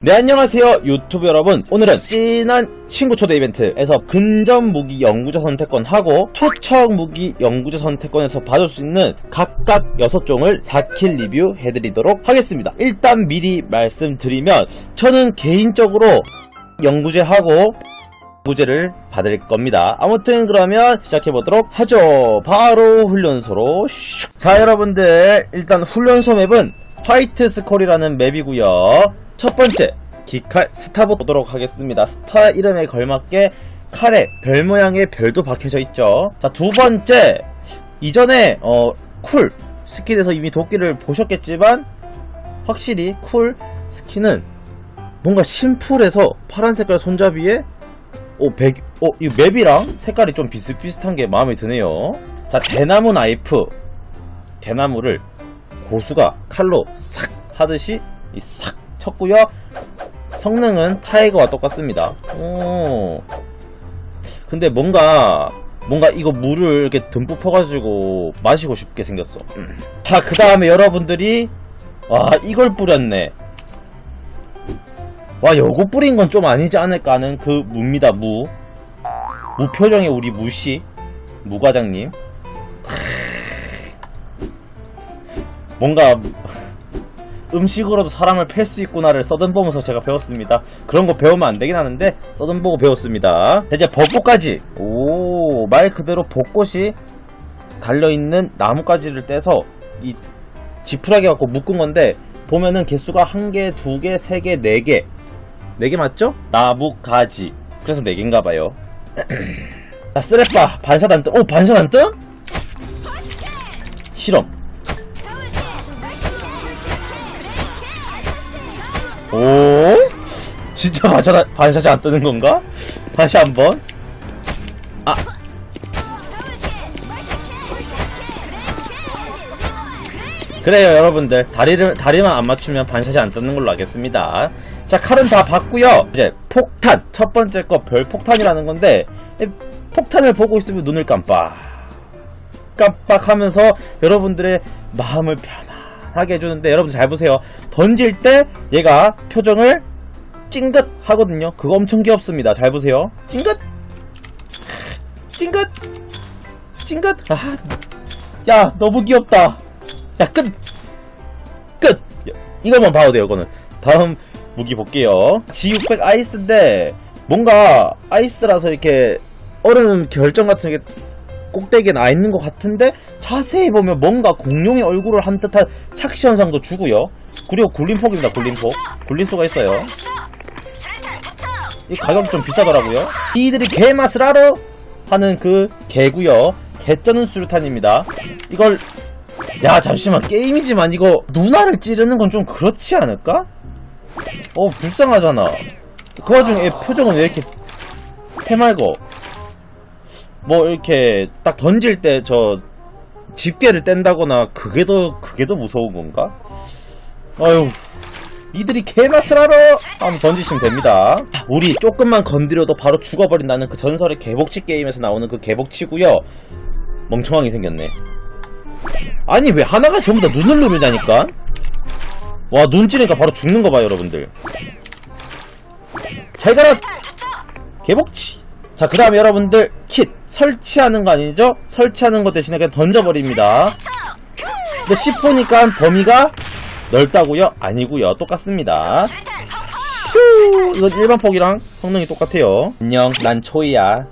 네 안녕하세요 유튜브 여러분 오늘은 진한 친구 초대 이벤트에서 근접 무기 연구자 선택권하고 투척 무기 연구자 선택권에서 받을 수 있는 각각 6종을 4킬 리뷰 해드리도록 하겠습니다 일단 미리 말씀드리면 저는 개인적으로 연구제하고 구제를 받을 겁니다. 아무튼 그러면 시작해보도록 하죠. 바로 훈련소로 슉. 자 여러분들 일단 훈련소 맵은 화이트 스콜이라는 맵이고요. 첫 번째 기칼 스타부 보도록 하겠습니다. 스타 이름에 걸맞게 칼에 별 모양의 별도 박혀져 있죠. 자 두 번째 이전에 어, 쿨 스킨에서 이미 도끼를 보셨겠지만 확실히 쿨 스킨은 뭔가 심플해서 파란 색깔 손잡이에 오, 백, 어, 이 맵이랑 색깔이 좀 비슷비슷한 게 마음에 드네요. 자, 대나무 나이프. 대나무를 고수가 칼로 싹 하듯이 이싹 쳤고요. 성능은 타이거와 똑같습니다. 오. 근데 뭔가, 뭔가 이거 물을 이렇게 듬뿍 퍼가지고 마시고 싶게 생겼어. 자, 그 다음에 여러분들이, 와, 이걸 뿌렸네. 와 요거 뿌린 건 좀 아니지 않을까 하는 그 무입니다 무 무표정의 우리 무씨 무과장님 뭔가 음식으로도 사람을 팰 수 있구나를 써든 보면서 제가 배웠습니다 그런 거 배우면 안 되긴 하는데 써든 보고 배웠습니다 자, 이제 벚꽃까지 오 말 그대로 벚꽃이 달려있는 나뭇가지를 떼서 이 지푸라기 갖고 묶은 건데 보면은 개수가 한 개, 두 개, 세 개, 네 개. 네 개 맞죠? 나무 가지. 그래서 네 개인가 봐요. 자, 쓰레빠 반샷 안 뜨. 오, 반샷 안 뜨? 실험. 오? 진짜 안- 반샷이 안 뜨는 건가? 다시 한 번. 아. 그래요 여러분들 다리를 다리만 안 맞추면 반샷이 안 뜨는 걸로 하겠습니다 자 칼은 다 봤고요 이제 폭탄 첫 번째 거 별 폭탄이라는 건데 이 폭탄을 보고 있으면 눈을 깜빡 깜빡하면서 여러분들의 마음을 편안 하게 해주는데 여러분 잘 보세요 던질 때 얘가 표정을 찡긋 하거든요 그거 엄청 귀엽습니다 잘 보세요 찡긋 찡긋 찡긋 아, 야 너무 귀엽다 야, 끝! 끝! 이것만 봐도 돼요, 이거는. 다음 무기 볼게요. G600 아이스인데, 뭔가 아이스라서 이렇게 얼음 결정 같은 게 꼭대기에 나 있는 것 같은데, 자세히 보면 뭔가 공룡의 얼굴을 한 듯한 착시 현상도 주고요. 그리고 굴림폭입니다, 굴림폭. 굴림수가 있어요. 이 가격이 좀 비싸더라고요. 이들이 개맛을 알아? 하는 그 개구요. 개쩌는 수류탄입니다. 이걸 야 잠시만 게임이지만 이거 누나를 찌르는 건 좀 그렇지 않을까? 어 불쌍하잖아 그 와중에 얘 표정은 왜 이렇게 해맑어 뭐 이렇게 딱 던질 때 저 집게를 뗀다거나 그게 더 그게 더 무서운 건가? 아유 이들이 개맛을 알아! 한번 던지시면 됩니다. 우리 조금만 건드려도 바로 죽어버린다는 그 전설의 개복치 게임에서 나오는 그 개복치고요. 멍청하게 생겼네. 아니 왜 하나가 전부 다 눈을 누르냐니까? 와 눈 찌르니까 바로 죽는 거 봐요 여러분들. 잘 가라! 개복치! 자 그 다음에 여러분들 킷 설치하는 거 아니죠? 설치하는 거 대신에 그냥 던져버립니다. 근데 C4니까 범위가 넓다고요? 아니고요. 똑같습니다. 휴 이건 일반 폭이랑 성능이 똑같아요. 안녕 난 초이야.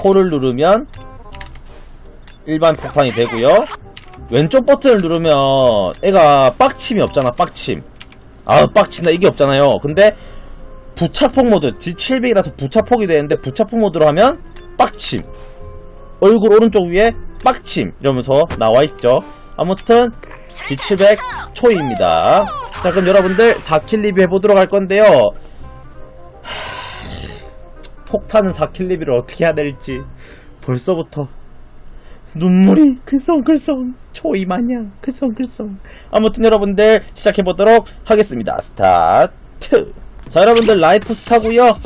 포를 누르면 일반 폭탄이 되고요. 왼쪽 버튼을 누르면 애가 빡침이 없잖아 빡침. 아 빡친다. 이게 없잖아요. 근데 부차폭 모드 G700이라서 부차폭이 되는데 부차폭 모드로 하면 빡침. 얼굴 오른쪽 위에 빡침 이러면서 나와있죠. 아무튼 G700 초입니다. 자 그럼 여러분들 4킬 리뷰 해보도록 할 건데요. 하... 폭탄은 4킬 리뷰를 어떻게 해야 될지 벌써부터 눈물이 글썽글썽 초이 마냥 글썽글썽. 아무튼 여러분들 시작해보도록 하겠습니다. 스타트 자 여러분들 라이프 스타고요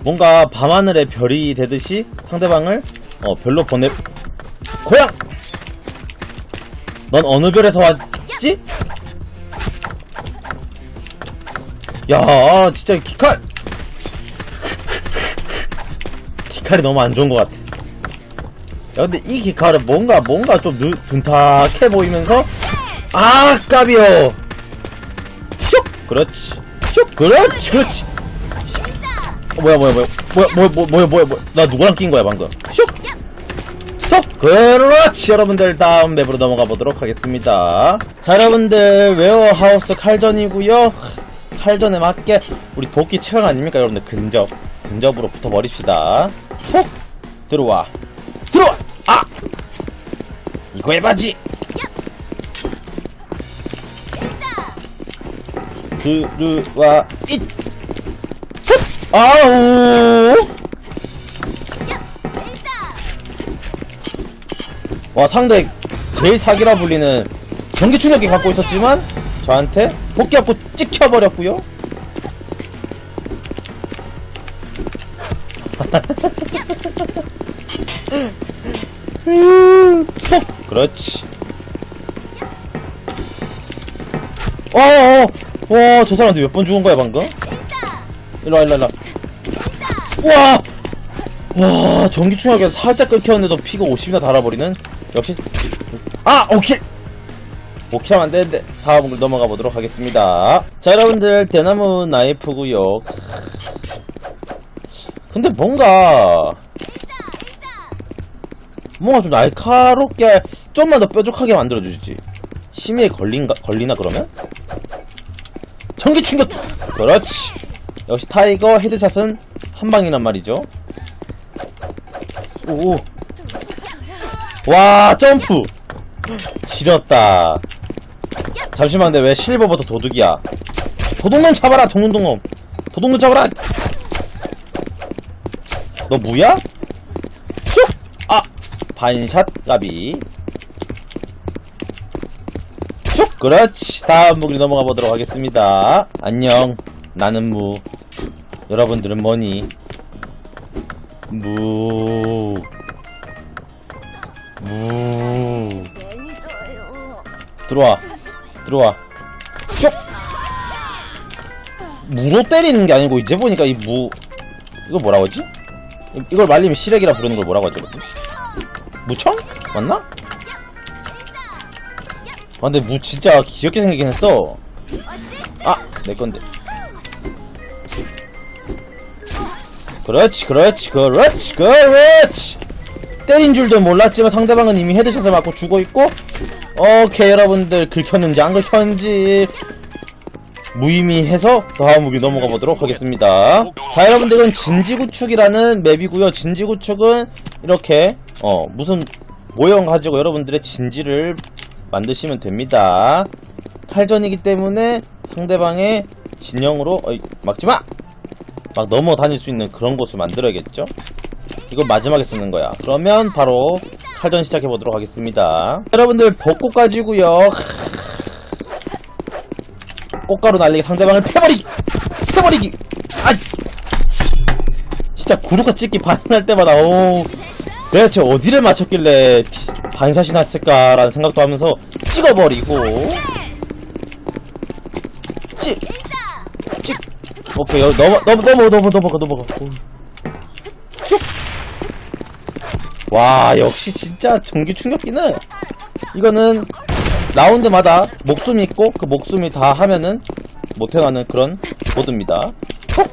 뭔가 밤하늘에 별이 되듯이 상대방을 어 별로 보내 고양 넌 어느 별에서 왔지? 야, 진짜 기칼! 기칼이 너무 안 좋은 것 같아. 야, 근데 이 기칼은 뭔가, 뭔가 좀 느, 둔탁해 보이면서, 아, 까비요! 슉! 그렇지. 슉! 그렇지, 그렇지! 어, 뭐야, 뭐야, 뭐야, 뭐야, 뭐야, 뭐야, 뭐야, 뭐야, 뭐야. 나 누구랑 낀 거야, 방금? 슉! 톡! 그렇지! 여러분들, 다음 맵으로 넘어가 보도록 하겠습니다. 자, 여러분들, 웨어하우스 칼전이고요 칼전에 맞게, 우리 도끼 체강 아닙니까, 여러분들? 근접. 근접으로 붙어버립시다. 톡! 들어와. 들어와! 아! 이거 해봐지! 들어와, 잇! 훗! 아우! 와 상대 제일 사기라 불리는 전기 충격기 갖고 있었지만 저한테 복귀 갖고 찍혀버렸고요 톡! 그렇지 어어어 와 저 사람한테 몇번 죽은 거야 방금? 일로와 일로와 일로와. 우와! 와 전기 충격기가 살짝 끊겼는데도 피가 50이나 달아버리는? 역시. 아 오킬! 오킬 하면 안 되는데. 다음으로 넘어가 보도록 하겠습니다. 자 여러분들 대나무 나이프구요. 근데 뭔가 뭔가 좀 날카롭게 좀만 더 뾰족하게 만들어주지. 심의에 걸린가, 걸리나 그러면? 전기 충격 그렇지 역시 타이거 헤드샷은 한 방이란 말이죠 오. 와, 점프! 지렸다. 잠시만, 근데 왜 실버부터 도둑이야? 도둑놈 잡아라, 도둑놈! 도둑놈 잡아라! 너 무야? 슉! 아! 반샷 까비. 슉! 그렇지. 다음 무기 넘어가 보도록 하겠습니다. 안녕. 나는 무. 여러분들은 뭐니? 무. 무. 들어와. 들어와. 쪽! 무로 때리는 게 아니고, 이제 보니까 이 무, 이거 뭐라고 하지? 이- 이걸 말리면 시래기라 부르는 걸 뭐라고 하지? 무청? 맞나? 아, 근데 무 진짜 귀엽게 생기긴 했어. 아! 내 건데. 그렇지, 그렇지, 그렇지, 그렇지! 때린 줄도 몰랐지만 상대방은 이미 헤드샷을 맞고 죽어 있고, 오케이, 여러분들, 긁혔는지 안 긁혔는지, 무의미해서 다음 무기 넘어가 보도록 하겠습니다. 자, 여러분들은 진지구축이라는 맵이고요 진지구축은 이렇게, 어, 무슨 모형 가지고 여러분들의 진지를 만드시면 됩니다. 칼전이기 때문에 상대방의 진영으로, 어이, 막지마! 막 넘어 다닐 수 있는 그런 곳을 만들어야겠죠? 이걸 마지막에 쓰는 거야. 그러면 바로 칼전 시작해 보도록 하겠습니다. 여러분들 벚꽃 가지고요. 꽃가루 날리기 상대방을 패버리기! 패버리기! 아! 진짜 구루가 찍기 반응할 때마다 오 내가 대체 어디를 맞췄길래 티- 반샷이 났을까라는 생각도 하면서 찍어버리고 찍! 찍! 오케이 여기 넘어 넘어 넘어 넘어 넘어가 넘어가 오. 슉! 와 역시 진짜 전기 충격기는 이거는 라운드마다 목숨이 있고 그 목숨이 다 하면은 못 태어나는 그런 모드입니다 톡!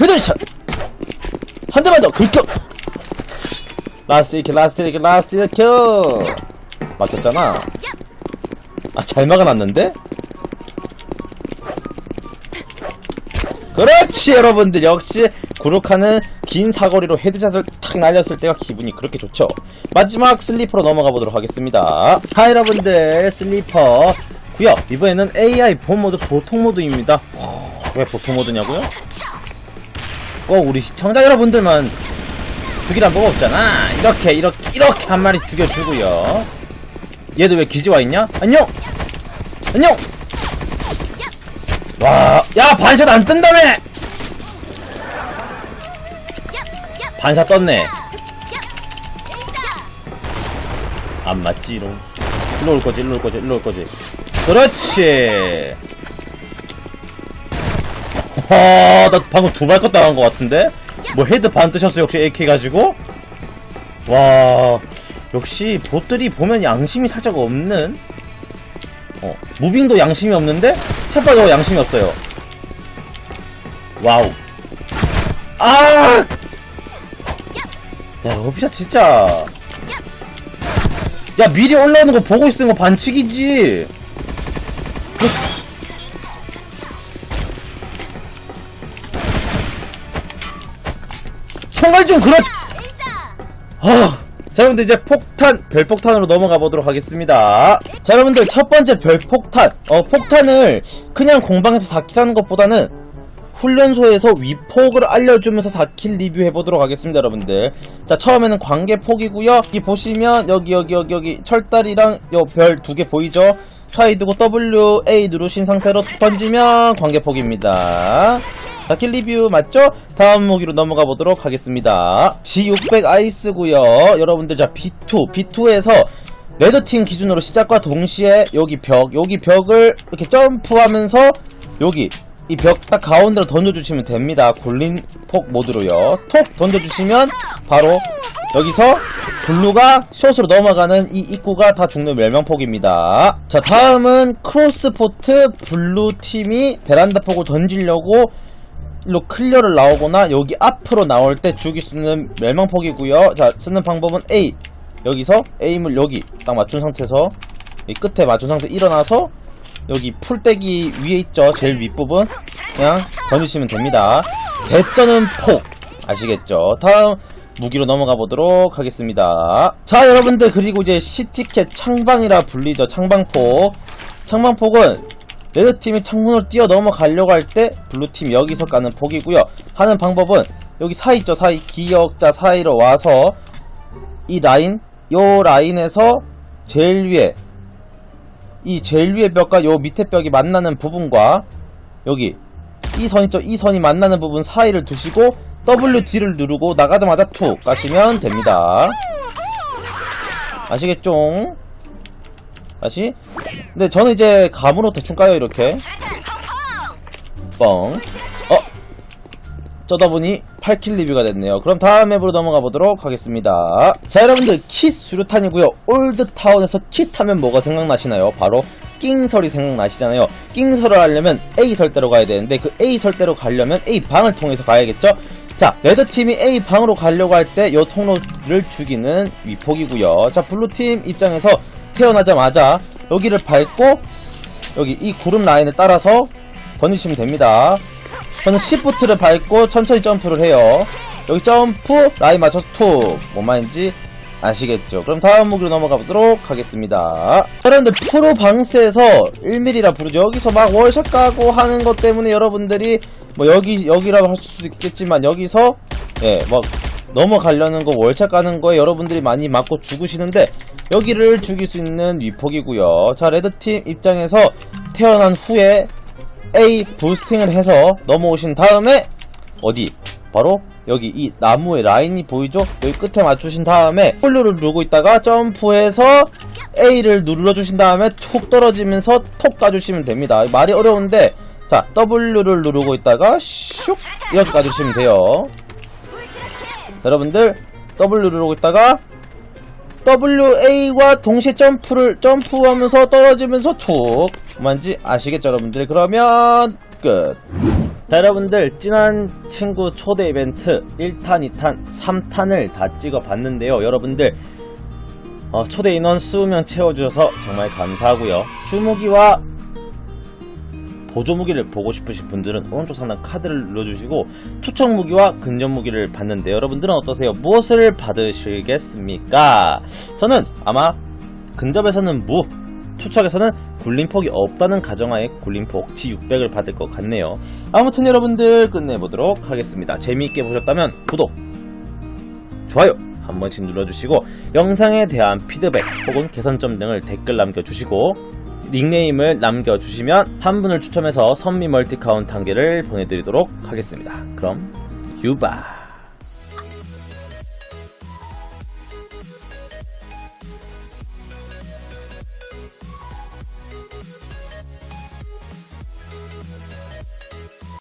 헤드샷! 한 대만 더 긁혀! 라스트 이렇게 라스트 이렇게 라스트 이렇게. 막혔잖아. 아 잘 막아놨는데? 그렇지 여러분들. 역시 구룩하는 긴 사거리로 헤드샷을 탁 날렸을 때가 기분이 그렇게 좋죠. 마지막 슬리퍼로 넘어가 보도록 하겠습니다. 자 여러분들. 슬리퍼. 구요 이번에는 AI 본 모드 보통 모드입니다. 왜 보통 모드냐고요? 꼭 우리 시청자 여러분들만 죽이란 뭐가 없잖아 이렇게 이렇게 이렇게 한 마리 죽여주고요 얘도 왜 기지와 있냐? 안녕 안녕 와, 야, 반샷 안 뜬다며! 반샷 떴네. 안 맞지롱. 일로 올 거지, 일로 올 거지, 일로 올 거지. 그렇지! 와, 나 방금 두 발 컷 당한 것 같은데? 뭐 헤드 반 뜨셨어, 역시 AK 가지고? 와, 역시 보들이 보면 양심이 살짝 없는? 어, 무빙도 양심이 없는데? 샷바도 양심이 없어요. 와우. 아! 야, 오피자 진짜. 야, 미리 올라오는 거 보고 있으면 반칙이지. 총알 좀 그렇지. 아, 자, 여러분들 이제 폭탄, 별폭탄으로 넘어가 보도록 하겠습니다. 자, 여러분들 첫 번째 별폭탄. 어, 폭탄을 그냥 공방에서 4킬 하는 것보다는 훈련소에서 위폭을 알려주면서 4킬 리뷰해 보도록 하겠습니다, 여러분들. 자, 처음에는 관계폭이고요. 여기 보시면 여기 여기 여기 여기 철다리랑 요 별 두 개 보이죠? 사이 두고 W, A 누르신 상태로 던지면 관계폭입니다. 4킬 리뷰 맞죠? 다음 무기로 넘어가 보도록 하겠습니다. G600 아이스고요. 여러분들 자 B2, B2에서 레드팀 기준으로 시작과 동시에 여기 벽, 여기 벽을 이렇게 점프하면서 여기 이 벽 딱 가운데로 던져주시면 됩니다. 굴린 폭 모드로요. 톡 던져주시면 바로 여기서 블루가 숏으로 넘어가는 이 입구가 다 죽는 멸망폭입니다. 자 다음은 크로스포트 블루 팀이 베란다 폭을 던지려고 일로 클리어를 나오거나 여기 앞으로 나올 때 죽일 수 있는 멸망폭이고요. 자 쓰는 방법은 A. 여기서 에임을 여기 딱 맞춘 상태에서 이 끝에 맞춘 상태 일어나서 여기 풀떼기 위에 있죠. 제일 윗부분. 그냥 던지시면 됩니다. 개쩌는 폭. 아시겠죠? 다음 무기로 넘어가 보도록 하겠습니다. 자 여러분들 그리고 이제 시티켓 창방이라 불리죠 창방폭. 창방폭은 레드팀이 창문으로 뛰어 넘어가려고 할 때 블루팀 여기서 까는 폭이고요. 하는 방법은 여기 사이 있죠 사이. 기역자 사이로 와서 이 라인 요 라인에서 제일 위에 이 제일 위에 벽과 요 밑에 벽이 만나는 부분과 여기 이 선 있죠? 이 선이 만나는 부분 사이를 두시고 WD를 누르고 나가자마자 툭 까시면 됩니다. 아시겠죠? 다시. 근데 저는 이제 감으로 대충 까요 이렇게. 뻥. 어? 쩌다보니 8킬 리뷰가 됐네요. 그럼 다음 맵으로 넘어가 보도록 하겠습니다. 자 여러분들 킷 수류탄이고요. 올드타운에서 킷 하면 뭐가 생각나시나요? 바로 낑설이 생각나시잖아요. 낑설을 하려면 A 설대로 가야 되는데 그 A 설대로 가려면 A 방을 통해서 가야겠죠 자 레드팀이 A 방으로 가려고 할 때 요 통로를 죽이는 위폭이고요 자 블루팀 입장에서 태어나자마자 여기를 밟고 여기 이 구름 라인을 따라서 던지시면 됩니다 저는 시프트를 밟고 천천히 점프를 해요. 여기 점프, 라인 맞춰서 툭. 뭔 말인지 아시겠죠? 그럼 다음 무기로 넘어가 보도록 하겠습니다. 여러분들 프로 방스에서 1mm라 부르죠. 여기서 막 월샷 까고 하는 것 때문에 여러분들이 뭐 여기, 여기라고 할 수도 있겠지만 여기서 예, 막 넘어가려는 거 월샷 까는 거에 여러분들이 많이 맞고 죽으시는데 여기를 죽일 수 있는 위폭이고요. 자, 레드팀 입장에서 태어난 후에 A 부스팅을 해서 넘어오신 다음에 어디 바로 여기 이 나무의 라인이 보이죠? 여기 끝에 맞추신 다음에 W를 누르고 있다가 점프해서 A를 눌러주신 다음에 툭 떨어지면서 톡 까주시면 됩니다. 말이 어려운데 자 W를 누르고 있다가 슉! 이렇게 까주시면 돼요. 자, 여러분들 W 누르고 있다가 WA와 동시에 점프를 점프하면서 떨어지면서 툭! 뭔지 아시겠죠 여러분들? 그러면 끝 자, 여러분들 진한 친구 초대 이벤트 1탄 2탄 3탄을 다 찍어 봤는데요 여러분들 어, 초대 인원 20명 채워주셔서 정말 감사하고요 주무기와 보조 무기를 보고 싶으신 분들은 오른쪽 상단 카드를 눌러주시고 투척 무기와 근접 무기를 받는데 여러분들은 어떠세요? 무엇을 받으시겠습니까? 저는 아마 근접에서는 무, 투척에서는 굴림폭이 없다는 가정하에 굴림폭 G600을 받을 것 같네요. 아무튼 여러분들 끝내보도록 하겠습니다. 재미있게 보셨다면 구독, 좋아요 한 번씩 눌러주시고 영상에 대한 피드백 혹은 개선점 등을 댓글 남겨주시고 닉네임을 남겨주시면 한 분을 추첨해서 선미 멀티 카운트 한 개를 보내드리도록 하겠습니다. 그럼 유바